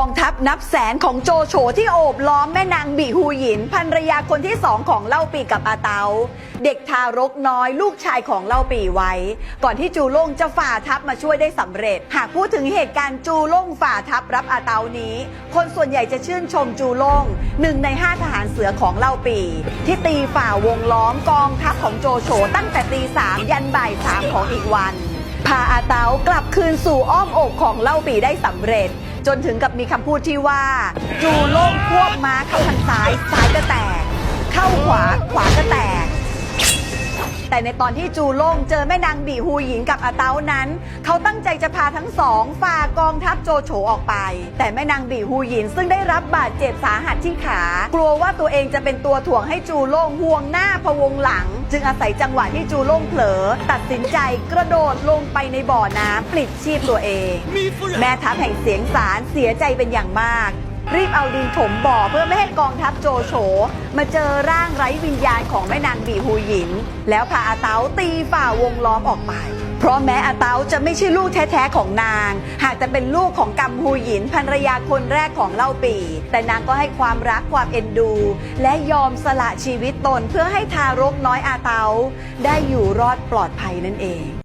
กองทัพนับแสนของโจโฉที่โอบล้อมแม่นางบีฮูหยินภรรยาคนที่สองของเล่าปีกับอาเตา เด็กทารกน้อยลูกชายของเล่าปีไว้ ก่อนที่จูล่งจะฝ่าทัพมาช่วยได้สำเร็จ หากพูดถึงเหตุการณ์จูล่งฝ่าทัพรับอาเตานี้ คนส่วนใหญ่จะชื่นชมจูล่งหนึ่งในห้าทหารเสือของเล่าปี ที่ตีฝ่าวงล้อมกองทัพของโจโฉตั้งแต่ตีสามยันบ่ายสามของอีกวันพาอาเตากลับคืนสู่อ้อมอกของเล่าปีได้สำเร็จ จนถึงกับมีคำพูดที่ว่า จูโล่งควบม้าเข้าทางซ้ายซ้ายก็แตก แต่ในตอนที่จูโล่งเจอแม่นางบีฮูหญิงกับอาเต้านั้น เขาตั้งใจจะพาทั้งสองฝ่ากองทัพโจโฉออกไป แต่แม่นางบีฮูหญินซึ่งได้รับบาดเจ็บสาหัสที่ขา กลัวว่าตัวเองจะเป็นตัวถ่วงให้จูโล่งห่วงหน้าพะวงหลัง จึงอาศัยจังหวะที่จูโล่งเผลอ ตัดสินใจกระโดดลงไปในบ่อน้ำปลิดชีพตัวเอง แม่ทัพแห่งเสียงสารเสียใจเป็นอย่างมาก รีบเอาดินถมบ่อเพื่อไม่ให้กองทัพโจโฉมาเจอร่างไร้วิญญาณของแม่นางบีฮูหยิน แล้วพาอาเตาตีฝ่าวงล้อมออกไป เพราะแม้อาเตาจะไม่ใช่ลูกแท้ๆของนาง หากจะเป็นลูกของกัมฮูหยินภรรยาคนแรกของเล่าปี แต่นางก็ให้ความรักความเอ็นดู และยอมสละชีวิตตนเพื่อให้ทารกน้อยอาเตาได้อยู่รอดปลอดภัยนั่นเอง